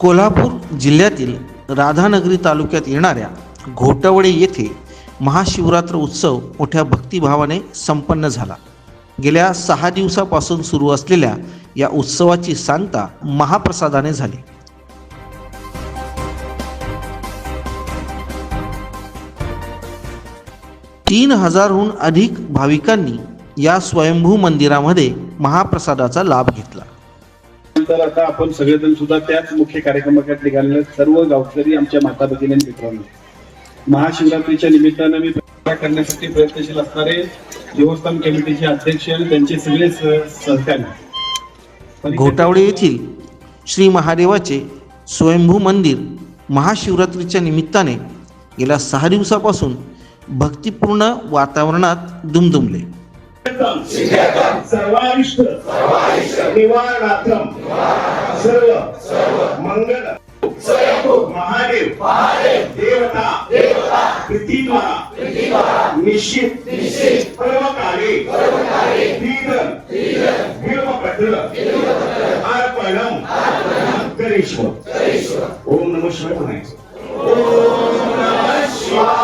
कोल्हापूर जिल्ह्यातील राधानगरी तालुक्यात येणाऱ्या घोटवडे येथे महाशिवरात्र उत्सव मोठ्या भक्तिभावाने संपन्न झाला. गेल्या सहा दिवसापासून सुरू असलेल्या या उत्सवाची सांगता महाप्रसादाने झाली. तीन हजारहून अधिक भाविकांनी या स्वयंभू मंदिरामध्ये महाप्रसादाचा लाभ घेतला. नंतर आता आपण सगळेजण सुद्धा त्याच मुख्य कार्यक्रमाकडे निघालेले सर्व गावकरी आमच्या माता भगिनी आणि मित्रांनो महाशिवरात्रीच्या निमित्तानं मी करण्यासाठी प्रयत्नशील असणारे देवस्थान कमिटीचे अध्यक्ष आणि त्यांचे सगळे सहकारी. घोटावडे येथील श्री महादेवाचे स्वयंभू मंदिर महाशिवरात्रीच्या निमित्ताने गेल्या सहा दिवसापासून भक्तिपूर्ण वातावरणात दुमदुमले. सर्वारिष्ट. निवारणार्थम. सर्व. मंगल. महादेव. देवता. प्रीतिद्वारा निश्चित. दीर्घ बिल्वपत्र अर्पणम. ओम नमः शिवाय म्हणायचं ओम नमः शिवाय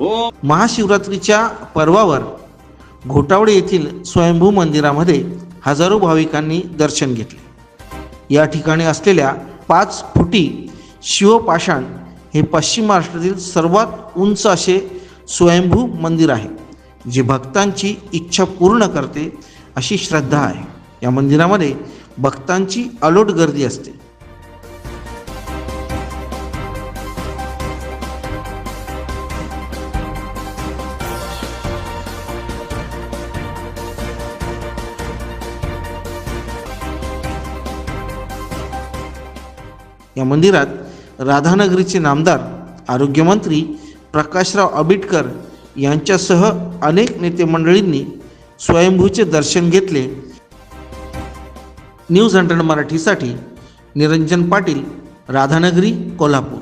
महाशिवरात्रीच्या पर्वावर घोटावडे येथील स्वयंभू मंदिरामध्ये हजारो भाविकांनी दर्शन घेतले. या ठिकाणी असलेल्या पाच फुटी शिवपाषाण हे पश्चिम महाराष्ट्रातील सर्वात उंच असे स्वयंभू मंदिर आहे जे भक्तांची इच्छा पूर्ण करते अशी श्रद्धा आहे. या मंदिरामध्ये भक्तांची अलोट गर्दी असते. या मंदिरात राधानगरीचे नामदार आरोग्यमंत्री प्रकाशराव आबिटकर यांच्यासह अनेक नेते मंडळींनी स्वयंभूचे दर्शन घेतले. न्यूज हंड्रेड मराठीसाठी निरंजन पाटील राधानगरी कोल्हापूर.